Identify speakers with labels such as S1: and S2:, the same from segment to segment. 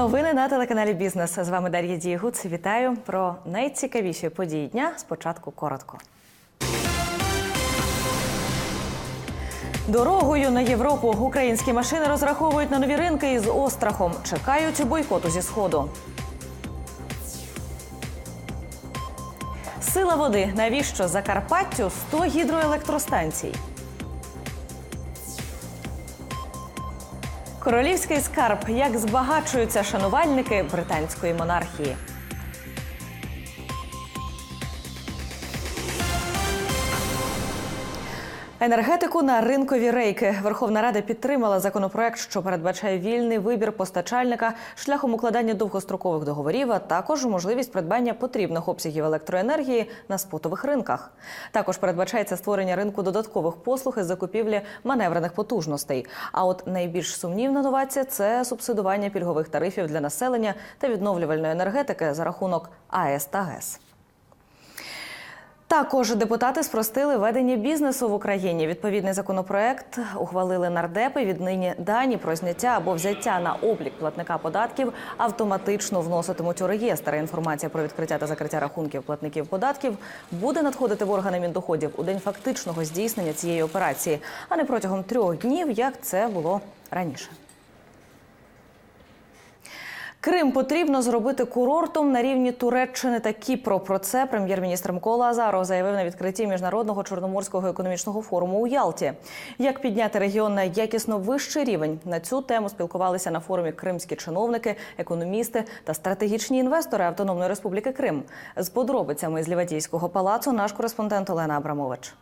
S1: Новини на телеканалі Бізнес. З вами Дар'я Дієгуц. Вітаю про найцікавіші події дня. Спочатку коротко. Дорогою на Європу українські машини розраховують на нові ринки із острахом. Чекають бойкоту зі сходу. Сила води. Навіщо Закарпаттю 100 гідроелектростанцій? Королівський скарб. Як збагачуються шанувальники британської монархії. Енергетику на ринкові рейки. Верховна Рада підтримала законопроект, що передбачає вільний вибір постачальника шляхом укладання довгострокових договорів, а також можливість придбання потрібних обсягів електроенергії на спотових ринках. Також передбачається створення ринку додаткових послуг із закупівлі маневрених потужностей. А от найбільш сумнівна новація це субсидування пільгових тарифів для населення та відновлювальної енергетики за рахунок АЕС та ГЕС. Також депутати спростили ведення бізнесу в Україні. Відповідний законопроект ухвалили нардепи. Віднині дані про зняття або взяття на облік платника податків автоматично вноситимуть у реєстр. Інформація про відкриття та закриття рахунків платників податків буде надходити в органи міндоходів у день фактичного здійснення цієї операції, а не протягом трьох днів, як це було раніше. Крим потрібно зробити курортом на рівні Туреччини та Кіпру. Про це прем'єр-міністр Микола Азаров заявив на відкритті міжнародного чорноморського економічного форуму у Ялті. Як підняти регіон на якісно вищий рівень на цю тему спілкувалися на форумі кримські чиновники, економісти та стратегічні інвестори Автономної Республіки Крим. З подробицями з Лівадійського палацу наш кореспондент Олена Абрамович.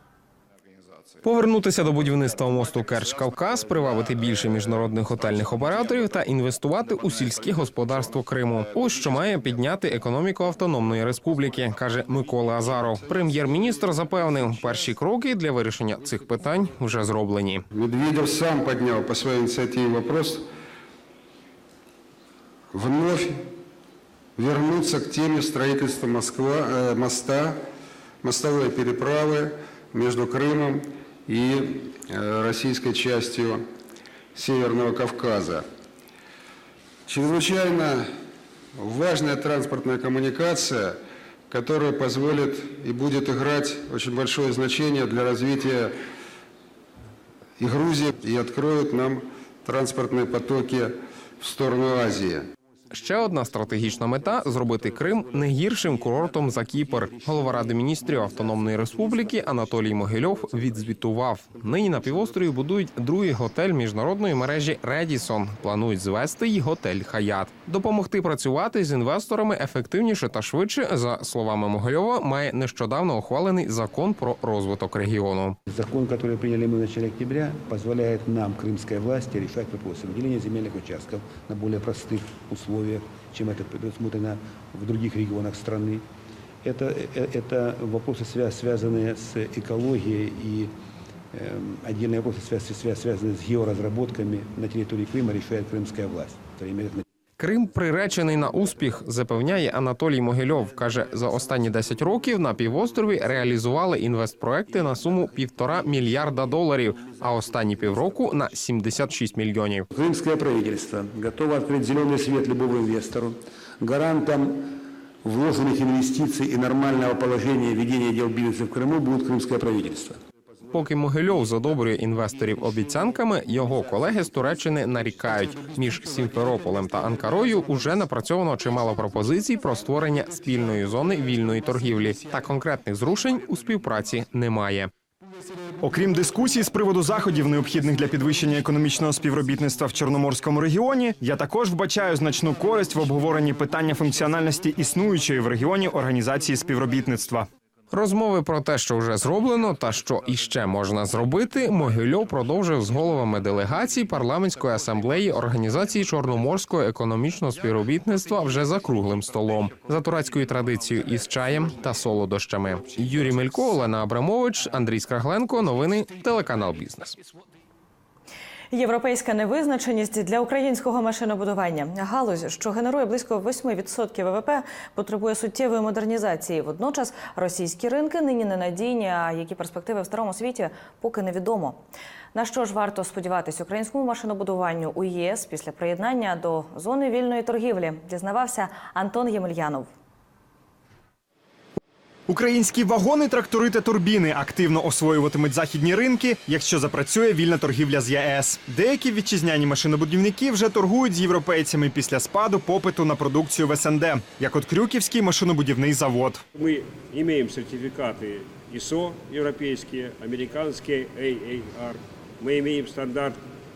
S2: Повернутися до будівництва мосту Керч-Кавказ, привабити більше міжнародних готельних операторів та інвестувати у сільське господарство Криму. Ось що має підняти економіку автономної республіки, каже Микола Азаров. Прем'єр-міністр запевнив, перші кроки для вирішення цих питань вже зроблені.
S3: Медведев сам поднял по своей инициативе вопрос вновь вернуться к теме строительства Москва, э, моста, мостовой переправы между Крымом и э, российской частью Северного Кавказа. Чрезвычайно важная транспортная коммуникация, которая позволит и будет играть очень большое значение для развития и Грузии, и откроют нам транспортные потоки в сторону Азии.
S2: Ще одна стратегічна мета зробити Крим не гіршим курортом за Кіпр. Голова ради міністрів Автономної Республіки Анатолій Могильов відзвітував. Нині на півострові будують другий готель міжнародної мережі Редісон. Планують звести й готель Хаят. Допомогти працювати з інвесторами ефективніше та швидше, за словами Могильова, має нещодавно ухвалений закон про розвиток регіону.
S4: Закон, который приняли мы в начале октября, позволяет нам, крымской власти, решать вопросы выделения земельных участков на более простых условиях, чем это предусмотрено в других регионах страны. Это, э, это вопросы, свя- связанные с экологией и эм, отдельные вопросы, свя- свя- связанные с георазработками на территории Крыма, решает крымская власть. В то время как на
S2: Крим приречений на успіх, запевняє Анатолій Могильов. каже, за останні 10 років на півострові реалізували інвестпроекти на суму півтора мільярда доларів, а останні півроку на 76 мільйонів.
S4: Крымское правительство готово открыть зеленый свет любому инвестору. Гарантом вложенных инвестиций и нормального положения ведения дел бизнеса в Крыму будет крымское правительство.
S2: Поки Могильов задобрює інвесторів обіцянками, його колеги з Туреччини нарікають. Між Сімферополем та Анкарою уже напрацьовано чимало пропозицій про створення спільної зони вільної торгівлі. Та конкретних зрушень у співпраці немає.
S5: Окрім дискусій з приводу заходів, необхідних для підвищення економічного співробітництва в Чорноморському регіоні, я також вбачаю значну користь в обговоренні питання функціональності існуючої в регіоні організації співробітництва.
S2: Розмови про те, що вже зроблено, та що іще можна зробити, Могильов продовжив з головами делегацій парламентської асамблеї організації Чорноморського економічного співробітництва вже за круглим столом, за турецькою традицією із чаєм та солодощами. Юрій Мелько, Олена Абрамович, Андрій Скрагленко. Новини телеканал Бізнес.
S1: Європейська невизначеність для українського машинобудування. Галузь, що генерує близько 8% ВВП, потребує суттєвої модернізації. Водночас російські ринки нині ненадійні, а які перспективи в старому світі поки невідомо. На що ж варто сподіватись українському машинобудуванню у ЄС після приєднання до зони вільної торгівлі? Дізнавався Антон Ємельянов.
S5: Українські вагони, трактори та турбіни активно освоюватимуть західні ринки, якщо запрацює вільна торгівля з ЄС. Деякі вітчизняні машинобудівники вже торгують з європейцями після спаду попиту на продукцію в СНД, як от Крюківський машинобудівний завод.
S6: Мы имеем сертификаты ISO европейские, американские AAR. Мы имеем стандарт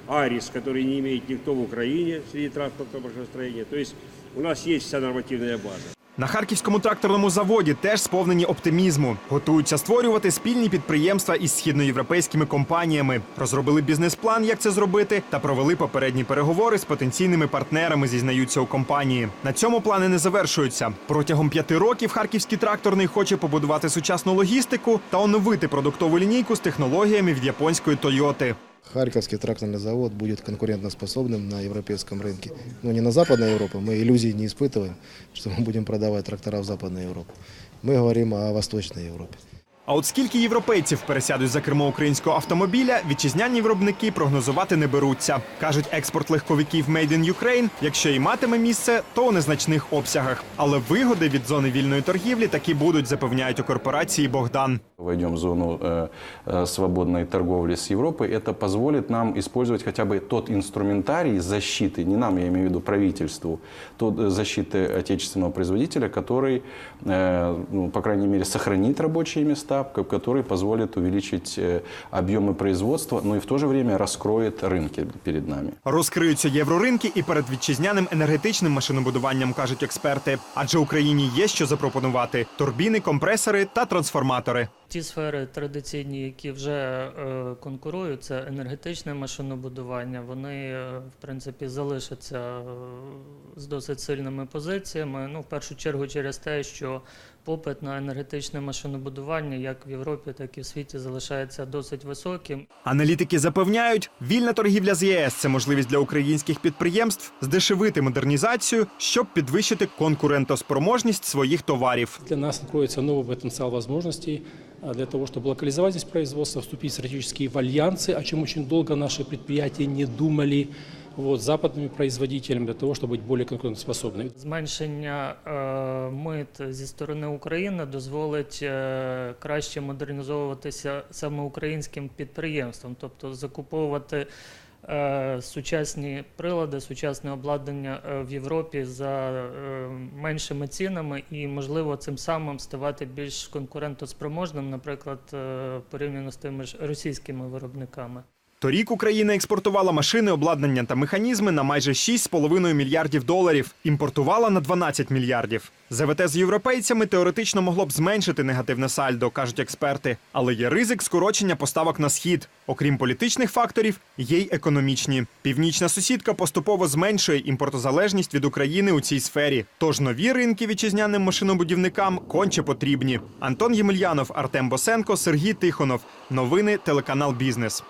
S6: ARIS, который не имеет никто в Украине среди транспортного машиностроения. То есть у нас есть вся нормативная база.
S5: На харківському тракторному заводі теж сповнені оптимізму. Готуються створювати спільні підприємства із східноєвропейськими компаніями. Розробили бізнес-план, як це зробити, та провели попередні переговори з потенційними партнерами. Зізнаються у компанії. На цьому плани не завершуються. Протягом п'яти років харківський тракторний хоче побудувати сучасну логістику та оновити продуктову лінійку з технологіями від японської Тойоти.
S7: Харьковский тракторный завод будет конкурентоспособным на европейском рынке. Но не на Западной Европе, мы иллюзий не испытываем, что мы будем продавать трактора в Западной Европе. Мы говорим о Восточной Европе.
S5: А от скільки європейців пересядуть за кермо українського автомобіля, вітчизняні виробники прогнозувати не беруться. кажуть, експорт легковиків Made in Ukraine, якщо і матиме місце, то у незначних обсягах. Але вигоди від зони вільної торгівлі таки будуть, запевняють у корпорації Богдан.
S8: войдем в зону э, э, свободной торговли с Европой, это позволит нам использовать хотя бы тот инструментарий защиты, не нам, я имею в виду правительству, тот э, защиты отечественного производителя, который, э, ну, по крайней мере, сохранит рабочие места, ко- который позволит увеличить э, объемы производства, но и в то же время раскроет рынки перед нами.
S5: Розкриються євроринки і перед вітчизняним енергетичним машинобудуванням, кажуть експерти. Адже Україні є що запропонувати: турбіни, компресори та трансформатори.
S9: Ті сфери традиційні, які вже е, конкурують, це енергетичне машинобудування. Вони, е, в принципі, залишаться е, з досить сильними позиціями. Ну, в першу чергу, через те, що попит на енергетичне машинобудування як в Європі, так і в світі залишається досить високим.
S5: Аналітики запевняють, вільна торгівля з ЄС це можливість для українських підприємств здешевити модернізацію, щоб підвищити конкурентоспроможність своїх товарів.
S10: Для нас откроется новый потенциал возможностей а, для того, чтобы локализовать здесь производство, вступить в стратегические в альянсы, о чем очень долго наши предприятия не думали вот, с западными производителями для того, чтобы быть более конкурентоспособными.
S9: Зменшення е, мит зі сторони України дозволить е, краще модернізовуватися саме українським підприємствам, тобто закуповувати е, сучасні прилади, сучасне обладнання е, в Європі за е, меншими цінами і, можливо, цим самим ставати більш конкурентоспроможним, наприклад, е, порівняно з тими ж російськими виробниками.
S5: Торік Україна експортувала машини, обладнання та механізми на майже 6,5 мільярдів доларів. Імпортувала на 12 мільярдів. ЗВТ з європейцями теоретично могло б зменшити негативне сальдо, кажуть експерти. Але є ризик скорочення поставок на схід. Окрім політичних факторів, є й економічні. Північна сусідка поступово зменшує імпортозалежність від України у цій сфері. Тож нові ринки вітчизняним машинобудівникам конче потрібні. Антон Ємельянов, Артем Босенко, Сергій Тихонов. Новини телеканал Бізнес.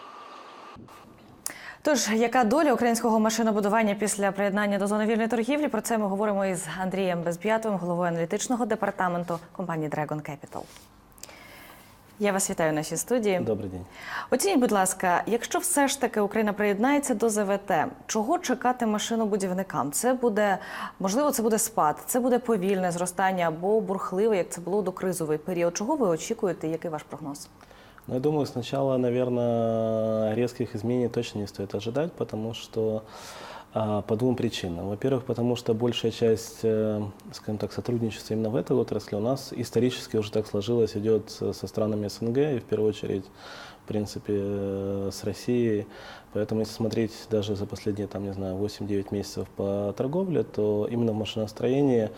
S1: Тож, яка доля українського машинобудування після приєднання до зони вільної торгівлі? Про це ми говоримо із Андрієм Безб'ятовим, головою аналітичного департаменту компанії Dragon Capital. Я вас вітаю в нашій студії.
S11: Добрий день.
S1: Оцініть, будь ласка, якщо все ж таки Україна приєднається до ЗВТ, чого чекати машинобудівникам? Це буде можливо, це буде спад, це буде повільне зростання або бурхливе, як це було до кризовий період. Чого ви очікуєте? Який ваш прогноз?
S11: Ну, я думаю, сначала, наверное, резких изменений точно не стоит ожидать, потому что а, по двум причинам. Во-первых, потому что большая часть, э, скажем так, сотрудничества именно в этой отрасли у нас исторически уже так сложилось, идет со странами СНГ и в первую очередь, в принципе, э, с Россией. Поэтому если смотреть даже за последние, там, не знаю, 8-9 месяцев по торговле, то именно в машиностроении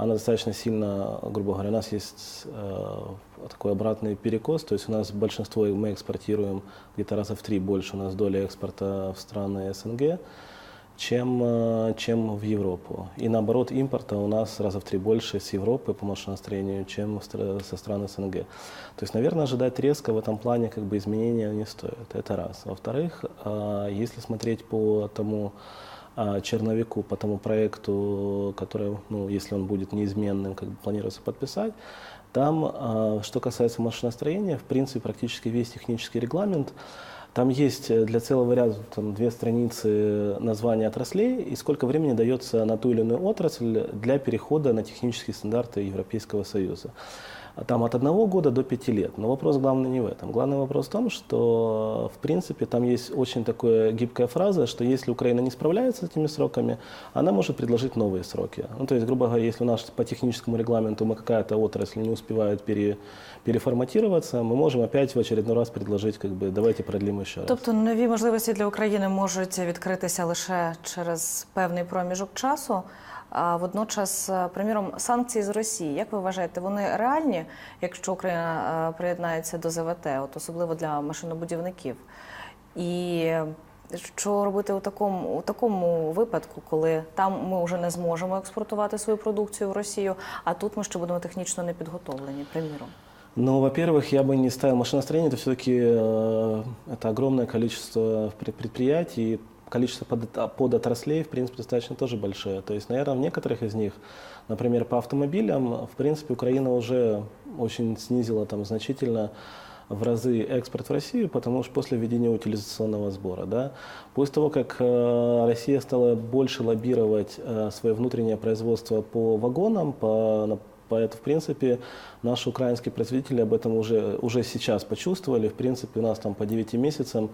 S11: она достаточно сильно, грубо говоря, у нас есть э, такой обратный перекос, то есть у нас большинство мы экспортируем где-то раза в три больше у нас доля экспорта в страны СНГ, чем, э, чем в Европу. И наоборот, импорта у нас раза в три больше с Европы по машиностроению, чем со стран СНГ. То есть, наверное, ожидать резко в этом плане как бы изменения не стоит. Это раз. Во-вторых, э, если смотреть по тому черновику, по тому проекту, который, ну, если он будет неизменным, как бы планируется подписать, там, а, что касается машиностроения, в принципе, практически весь технический регламент там есть э, для целого ряда там, две страницы названия отраслей и сколько времени дается на ту или иную отрасль для перехода на технические стандарты Европейского Союза. А Там от одного года до пяти лет. Но вопрос главный не в этом. Главный вопрос в том, что в принципе там есть очень такая гибкая фраза, что если Украина не справляется с этими сроками, она может предложить новые сроки. Ну, то есть, грубо говоря, если у нас по техническому регламенту мы какая-то отрасль не успевает пере, переформатироваться, мы можем опять в очередной раз предложить, как бы, давайте продлим еще раз.
S1: Тобто нові можливості для України можуть відкритися лише через певний проміжок часу. А водночас, е, приміром, санкції з Росії, як ви вважаєте, вони реальні, якщо Україна е, приєднається до ЗВТ, от особливо для машинобудівників? І е, що робити у такому, у такому випадку, коли там ми вже не зможемо експортувати свою продукцію в Росію, а тут ми ще будемо технічно не підготовлені, приміром?
S11: Ну, во-первых, я бы не ставил машиностроение, это все-таки э, это огромное количество пред- предприятий, количество под, подотраслей, в принципе, достаточно тоже большое. То есть, наверное, в некоторых из них, например, по автомобилям, в принципе, Украина уже очень снизила там значительно в разы экспорт в Россию, потому что после введения утилизационного сбора, да, после того, как э, Россия стала больше лоббировать э, свое внутреннее производство по вагонам, по, Поэтому, в принципе, наши украинские производители об этом уже, уже сейчас почувствовали. В принципе, у нас там по 9 месяцам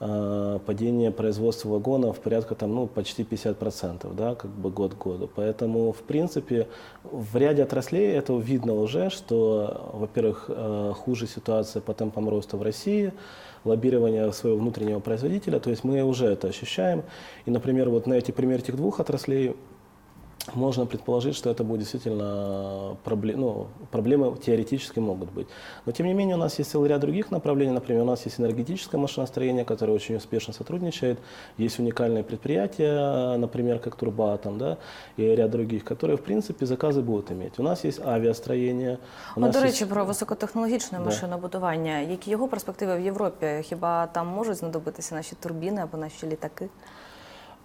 S11: падение производства вагонов порядка там, ну, почти 50%, да, как бы год к году. Поэтому, в принципе, в ряде отраслей это видно уже, что, во-первых, э, хуже ситуация по темпам роста в России, лоббирование своего внутреннего производителя, то есть мы уже это ощущаем. И, например, вот на эти примере этих двух отраслей можно предположить, что это будет действительно пробле- ну, проблемы теоретически могут быть. Но тем не менее у нас есть целый ряд других направлений. Например, у нас есть энергетическое машиностроение, которое очень успешно сотрудничает. Есть уникальные предприятия, например, как Турбатом, да, и ряд других, которые, в принципе, заказы будут иметь. У нас есть авиастроение. У
S1: От,
S11: нас
S1: до
S11: есть-
S1: речі, про високотехнологічне
S11: Да.
S1: машинобудування. Які його перспективи в Європі? Хіба там можуть знадобитися наші турбіни або наші літаки?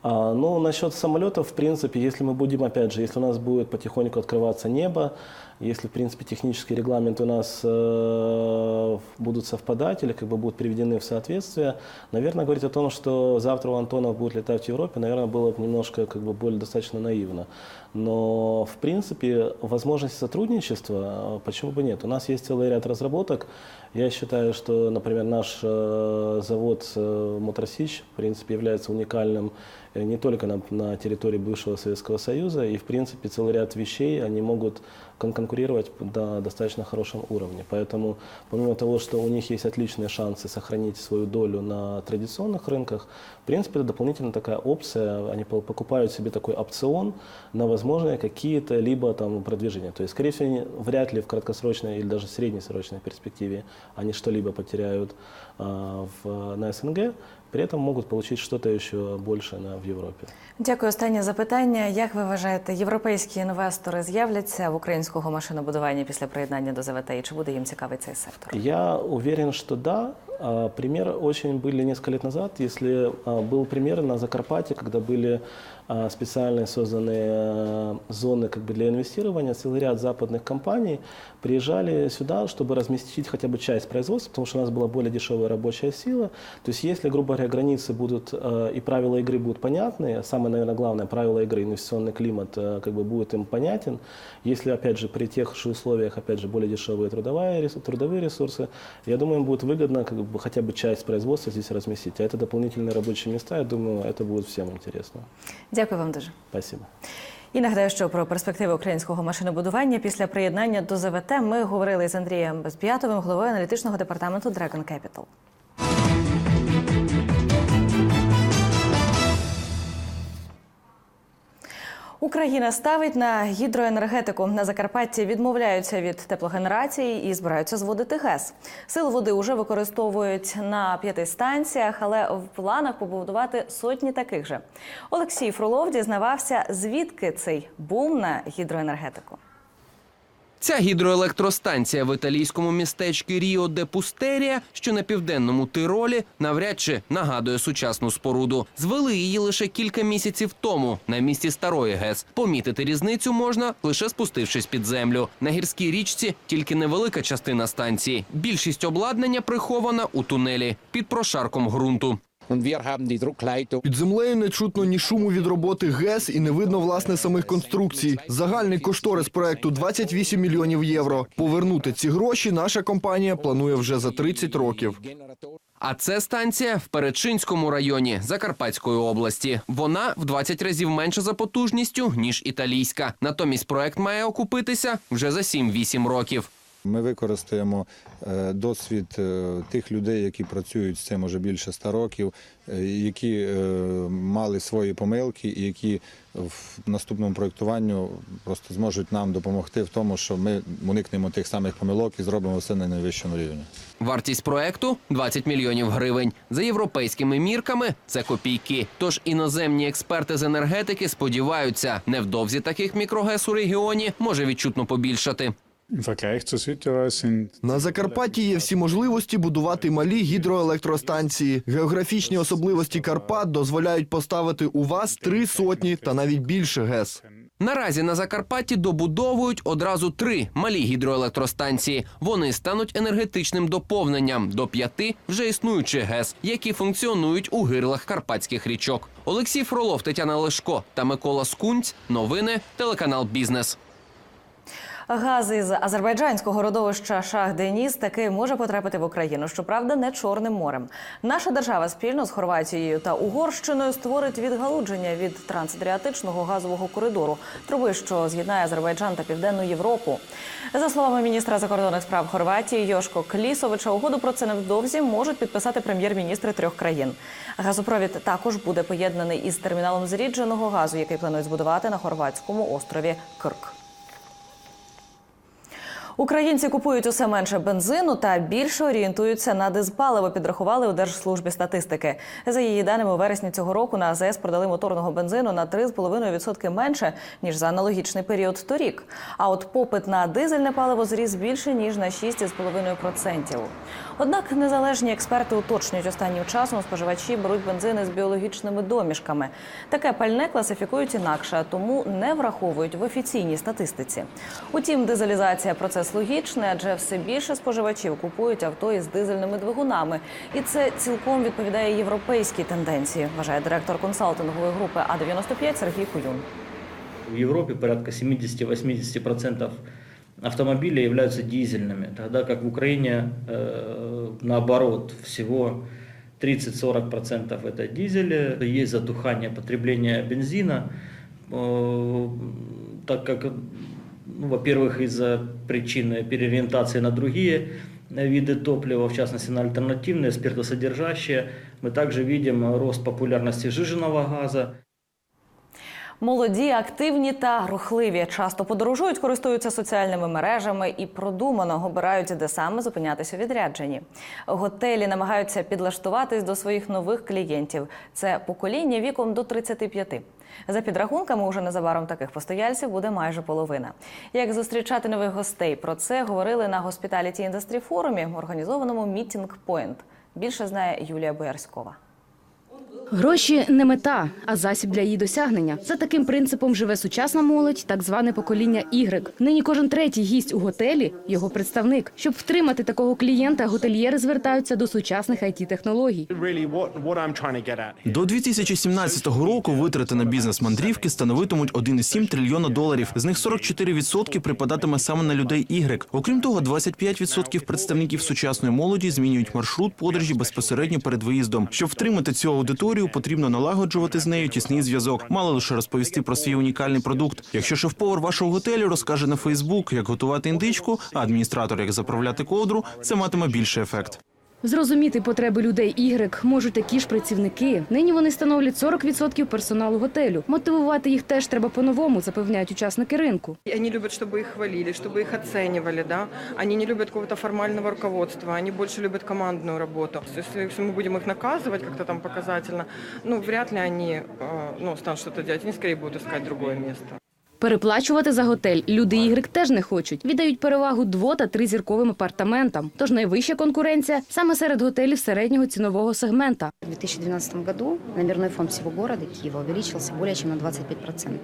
S11: Ну, насчет самолетов, в принципе, если мы будем, опять же, если у нас будет потихоньку открываться небо, если, в принципе, технические регламенты у нас э, будут совпадать или как бы будут приведены в соответствие, наверное, говорить о том, что завтра у Антонов будет летать в Европе, наверное, было бы немножко как бы более достаточно наивно. Но, в принципе, возможности сотрудничества, э, почему бы нет? У нас есть целый ряд разработок. Я считаю, что, например, наш э, завод э, Мотросич, в принципе, является уникальным э, не только на, на территории бывшего Советского Союза, и, в принципе, целый ряд вещей, они могут кон- конкурировать на достаточно хорошем уровне. Поэтому, помимо того, что у них есть отличные шансы сохранить свою долю на традиционных рынках, в принципе, это дополнительно такая опция. Они по- покупают себе такой опцион на возможные какие-то либо там продвижения. То есть, скорее всего, вряд ли в краткосрочной или даже среднесрочной перспективе они что-либо потеряют а, в, на СНГ, при этом могут получить что-то еще больше на, в Европе.
S1: Дякую. Останнє запитання. Як ви вважаєте, європейські інвестори з'являться в українського машинобудування після приєднання до ЗВТ? І чи буде їм цікавий цей сектор?
S11: Я уверен, що да. А, Пример очень были несколько лет назад, если а, был пример на Закарпатье, когда были а, специально созданные зоны как бы для инвестирования, целый ряд западных компаний приезжали сюда, чтобы разместить хотя бы часть производства, потому что у нас была более дешевая рабочая сила. То есть если, грубо говоря, границы будут и правила игры будут понятны, самое, наверное, главное, правила игры, инвестиционный климат как бы будет им понятен, если, опять же, при тех же условиях, опять же, более дешевые трудовые ресурсы, я думаю, им будет выгодно как хотя бы часть производства здесь разместить. А это дополнительные рабочие места, я думаю, это будет всем интересно.
S1: Дякую вам дуже.
S11: Спасибо.
S1: І нагадаю, що про перспективи українського машинобудування після приєднання до ЗВТ ми говорили з Андрієм Безп'ятовим, головою аналітичного департаменту Dragon Capital. Україна ставить на гідроенергетику. На Закарпатті відмовляються від теплогенерації і збираються зводити ГЕС. Сил води вже використовують на п'яти станціях, але в планах побудувати сотні таких же. Олексій Фролов дізнавався, звідки цей бум на гідроенергетику.
S12: Ця гідроелектростанція в італійському містечку Ріо де Пустерія, що на південному Тиролі, навряд чи нагадує сучасну споруду. Звели її лише кілька місяців тому на місці старої ГЕС. Помітити різницю можна лише спустившись під землю. На гірській річці тільки невелика частина станції. Більшість обладнання прихована у тунелі під прошарком ґрунту.
S13: Під землею не чутно ні шуму від роботи ГЕС і не видно власне самих конструкцій. Загальний кошторис проекту 28 мільйонів євро. Повернути ці гроші наша компанія планує вже за 30 років.
S12: А це станція в Перечинському районі Закарпатської області. Вона в 20 разів менша за потужністю ніж італійська. Натомість проект має окупитися вже за 7-8 років.
S14: Ми використаємо е, досвід е, тих людей, які працюють з цим уже більше ста років, е, які мали свої помилки і які в наступному проєктуванню просто зможуть нам допомогти в тому, що ми уникнемо тих самих помилок і зробимо все на найвищому рівні.
S12: Вартість проекту 20 мільйонів гривень. За європейськими мірками це копійки. Тож іноземні експерти з енергетики сподіваються, невдовзі таких мікрогес у регіоні може відчутно побільшати.
S13: На Закарпатті є всі можливості будувати малі гідроелектростанції. Географічні особливості Карпат дозволяють поставити у вас три сотні та навіть більше ГЕС.
S12: Наразі на Закарпатті добудовують одразу три малі гідроелектростанції. Вони стануть енергетичним доповненням до п'яти вже існуючих ГЕС, які функціонують у гирлах карпатських річок. Олексій Фролов, Тетяна Лешко та Микола Скунць. Новини телеканал Бізнес.
S1: Газ із азербайджанського родовища Шах Деніс таки може потрапити в Україну. Щоправда, не Чорним морем. Наша держава спільно з Хорватією та Угорщиною створить відгалудження від трансадріатичного газового коридору, труби, що з'єднає Азербайджан та Південну Європу. За словами міністра закордонних справ Хорватії Йошко Клісовича, угоду про це невдовзі можуть підписати прем'єр-міністри трьох країн. Газопровід також буде поєднаний із терміналом зрідженого газу, який планують збудувати на хорватському острові Кирк. Українці купують усе менше бензину та більше орієнтуються на дизпаливо. Підрахували у Держслужбі статистики. За її даними, у вересні цього року на АЗС продали моторного бензину на 3,5% менше ніж за аналогічний період торік. А от попит на дизельне паливо зріс більше ніж на 6,5%. Однак незалежні експерти уточнюють останнім часом споживачі беруть бензини з біологічними домішками. Таке пальне класифікують інакше, тому не враховують в офіційній статистиці. Утім, дизелізація процес логічний, адже все більше споживачів купують авто із дизельними двигунами, і це цілком відповідає європейській тенденції, вважає директор консалтингової групи А 95 Сергій Куюн.
S15: В Европе порядка 70-80% автомобилей являются дизельными, тогда как в Украине э, наоборот всего 30-40% это дизели. Есть затухание потребления бензина, э, так как, ну, во-первых, из-за причины переориентации на другие виды топлива, в частности на альтернативные, спиртосодержащие. Мы также видим рост популярности жиженного газа.
S1: Молоді, активні та рухливі часто подорожують, користуються соціальними мережами і продумано обирають, де саме зупинятися у відрядженні. Готелі намагаються підлаштуватись до своїх нових клієнтів. Це покоління віком до 35. За підрахунками, уже незабаром таких постояльців буде майже половина. Як зустрічати нових гостей? Про це говорили на Hospitality Industry форумі, організованому Meeting Point. Більше знає Юлія Боярськова.
S16: Гроші не мета, а засіб для її досягнення. За таким принципом живе сучасна молодь, так зване покоління Y. Нині кожен третій гість у готелі – його представник. Щоб втримати такого клієнта, готельєри звертаються до сучасних it технологій
S17: До 2017 року витрати на бізнес-мандрівки становитимуть 1,7 трильйона доларів. З них 44% припадатиме саме на людей Y. Окрім того, 25% представників сучасної молоді змінюють маршрут подорожі безпосередньо перед виїздом. Щоб втримати цю аудиторію, потрібно налагоджувати з нею тісний зв'язок. Мало лише розповісти про свій унікальний продукт. Якщо шеф-повар вашого готелю розкаже на Фейсбук, як готувати індичку, а адміністратор як заправляти ковдру, це матиме більший ефект.
S16: Зрозуміти потреби людей ігрек можуть такі ж працівники. Нині вони становлять 40% персоналу готелю. Мотивувати їх теж треба по-новому, запевняють учасники ринку.
S18: Они любят, чтобы их хвалили, чтобы их оценивали, да. Они не любят какого-то формального руководства, они больше любят командную работу. Если, если мы будем их наказывать как-то там показательно, ну, вряд ли они, э, ну, станут что-то делать. Они скорее будут искать другое место.
S16: Переплачувати за готель люди ігрик теж не хочуть. Віддають перевагу дво- та тризірковим апартаментам. Тож найвища конкуренція саме серед готелів середнього цінового сегмента.
S19: У 2012 году номерний фонд всього города Києва увеличился более чем на 25%.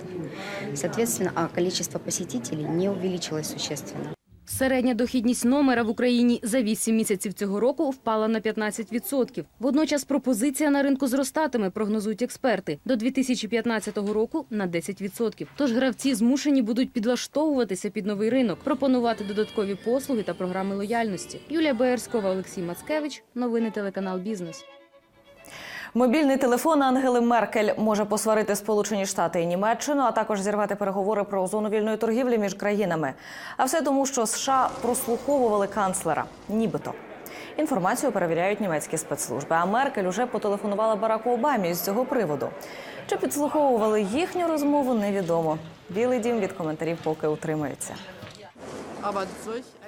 S19: Соответственно, а количество посетителей не увеличилось существенно.
S16: Середня дохідність номера в Україні за 8 місяців цього року впала на 15%. Водночас пропозиція на ринку зростатиме, прогнозують експерти, до 2015 року на 10%. Тож гравці змушені будуть підлаштовуватися під новий ринок, пропонувати додаткові послуги та програми лояльності. Юлія Боярськова, Олексій Мацкевич. Новини телеканал Бізнес.
S1: Мобільний телефон Ангели Меркель може посварити Сполучені Штати і Німеччину, а також зірвати переговори про зону вільної торгівлі між країнами. А все тому, що США прослуховували канцлера, нібито. Інформацію перевіряють німецькі спецслужби. А Меркель уже потелефонувала Бараку Обамі з цього приводу. Чи підслуховували їхню розмову, невідомо. Білий дім від коментарів поки утримується.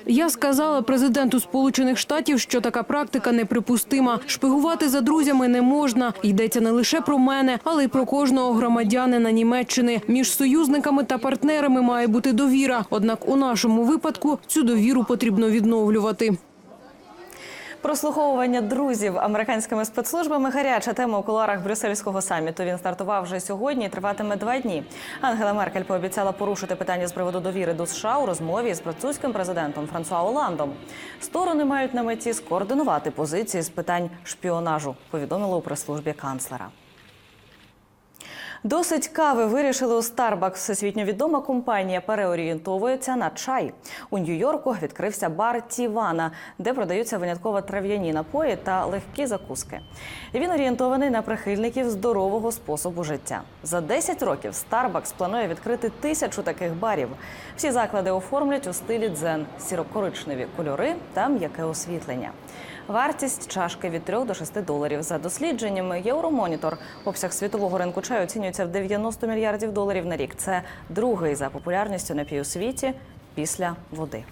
S20: Я сказала президенту Сполучених Штатів, що така практика неприпустима. Шпигувати за друзями не можна. Йдеться не лише про мене, але й про кожного громадянина Німеччини. Між союзниками та партнерами має бути довіра. Однак у нашому випадку цю довіру потрібно відновлювати.
S1: Прослуховування друзів американськими спецслужбами гаряча тема у кулуарах брюссельського саміту. Він стартував вже сьогодні і триватиме два дні. Ангела Меркель пообіцяла порушити питання з приводу довіри до США у розмові з французьким президентом Франсуа Оландом. Сторони мають на меті скоординувати позиції з питань шпіонажу. Повідомили у прес-службі канцлера. Досить кави вирішили у Starbucks. Всесвітньо відома компанія переорієнтовується на чай. У Нью-Йорку відкрився бар Тівана, де продаються винятково трав'яні напої та легкі закуски. Він орієнтований на прихильників здорового способу життя. За 10 років Starbucks планує відкрити тисячу таких барів. Всі заклади оформлять у стилі дзен, сірокоричневі кольори та м'яке освітлення. Вартість чашки від 3 до 6 доларів. За дослідженнями Євромонітор обсяг світового ринку чаю оцінюється в 90 мільярдів доларів на рік. Це другий за популярністю напій у світі після води.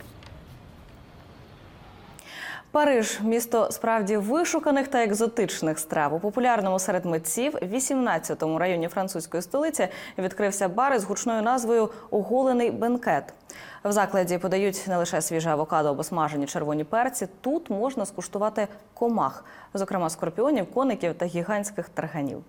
S1: Париж місто справді вишуканих та екзотичних страв. У популярному серед митців 18-му районі французької столиці відкрився бар із гучною назвою Оголений бенкет. В закладі подають не лише свіже авокадо або смажені червоні перці. Тут можна скуштувати комах, зокрема скорпіонів, коників та гігантських тарганів.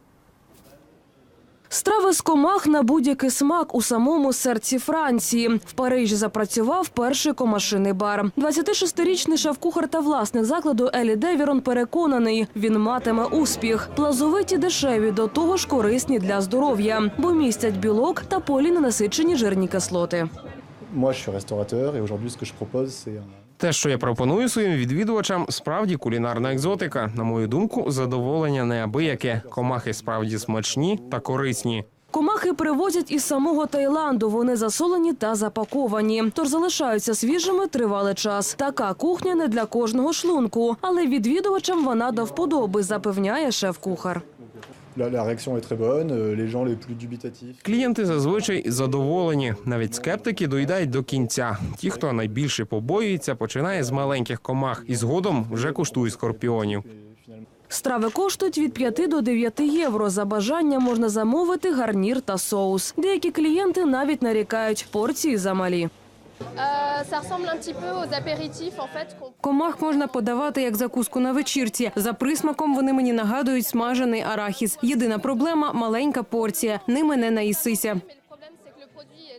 S20: Страви з комах на будь-який смак у самому серці Франції. В Парижі запрацював перший комашиний бар. 26-річний шеф-кухар та власник закладу Елі Девірон переконаний, він матиме успіх. Плазовиті дешеві, до того ж корисні для здоров'я, бо містять білок та поліненасичені жирні кислоти.
S21: Moi, je suis restaurateur et.
S2: Те, що я пропоную своїм відвідувачам, справді кулінарна екзотика. На мою думку, задоволення неабияке. Комахи справді смачні та корисні.
S20: Комахи привозять із самого Таїланду. Вони засолені та запаковані, тож залишаються свіжими тривалий час. Така кухня не для кожного шлунку, але відвідувачам вона до вподоби, запевняє шеф-кухар.
S21: La, réaction est très bonne, euh, les gens les plus dubitatifs.
S2: Клієнти зазвичай задоволені. Навіть скептики доїдають до кінця. Ті, хто найбільше побоюється, починає з маленьких комах і згодом вже куштує скорпіонів.
S20: Страви коштують від 5 до 9 євро. За бажання можна замовити гарнір та соус. Деякі клієнти навіть нарікають порції замалі.
S22: Qu'on
S20: Комах можна подавати як закуску на вечірці. За присмаком вони мені нагадують смажений арахіс. Єдина проблема маленька порція. Ними не наїсися.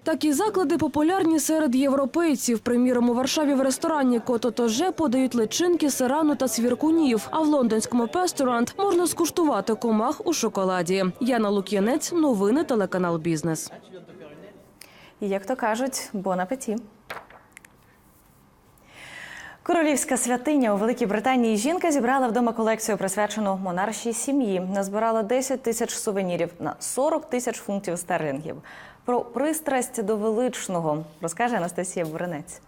S20: Такі заклади популярні серед європейців. Приміром, у Варшаві в ресторані Кототоже подають личинки, сирану та свіркунів. А в лондонському песторант можна скуштувати комах у шоколаді. Яна Лук'янець, новини телеканал Бізнес.
S1: Як то кажуть, бон апеті. Королівська святиня у Великій Британії жінка зібрала вдома колекцію, присвячену монаршій сім'ї. Назбирала 10 тисяч сувенірів на 40 тисяч фунтів стерлінгів. Про пристрасть до величного розкаже Анастасія Буренець.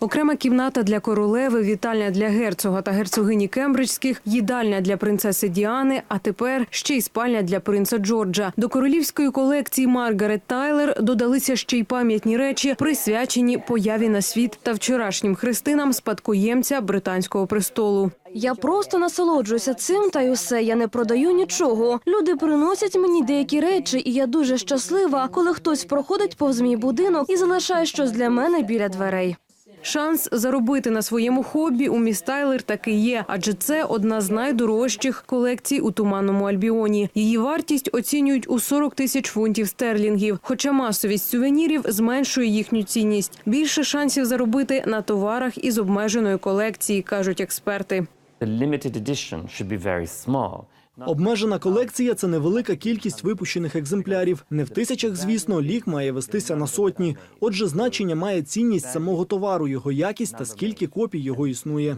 S20: Окрема кімната для королеви, вітальня для герцога та герцогині Кембриджських, їдальня для принцеси Діани, а тепер ще й спальня для принца Джорджа. До королівської колекції Маргарет Тайлер додалися ще й пам'ятні речі, присвячені появі на світ та вчорашнім хрестинам спадкоємця британського престолу.
S23: Я просто насолоджуюся цим, та й усе. Я не продаю нічого. Люди приносять мені деякі речі, і я дуже щаслива, коли хтось проходить повз мій будинок і залишає щось для мене біля дверей.
S20: Шанс заробити на своєму хобі у міс Тайлер таки є, адже це одна з найдорожчих колекцій у туманному Альбіоні. Її вартість оцінюють у 40 тисяч фунтів стерлінгів. Хоча масовість сувенірів зменшує їхню цінність. Більше шансів заробити на товарах із обмеженої колекції, кажуть експерти.
S24: The limited edition should be very small.
S25: Обмежена колекція це невелика кількість випущених екземплярів. Не в тисячах, звісно, лік має вестися на сотні. Отже, значення має цінність самого товару, його якість та скільки копій його існує.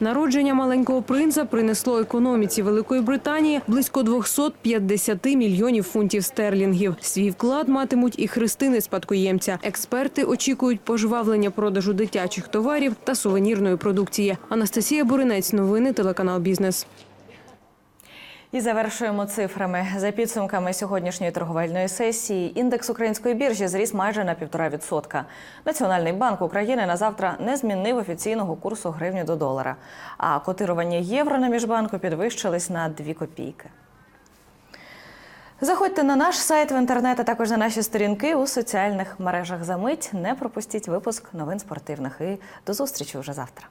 S20: Народження маленького принца принесло економіці Великої Британії близько 250 мільйонів фунтів стерлінгів. Свій вклад матимуть і хрестини спадкоємця. Експерти очікують пожвавлення продажу дитячих товарів та сувенірної продукції. Анастасія Буринець, новини телеканал Бізнес.
S1: І завершуємо цифрами. За підсумками сьогоднішньої торговельної сесії, індекс української біржі зріс майже на півтора відсотка. Національний банк України на завтра не змінив офіційного курсу гривні до долара. А котирування євро на міжбанку підвищились на 2 копійки. Заходьте на наш сайт в інтернет, а також на наші сторінки у соціальних мережах. За мить не пропустіть випуск новин спортивних. І до зустрічі вже завтра.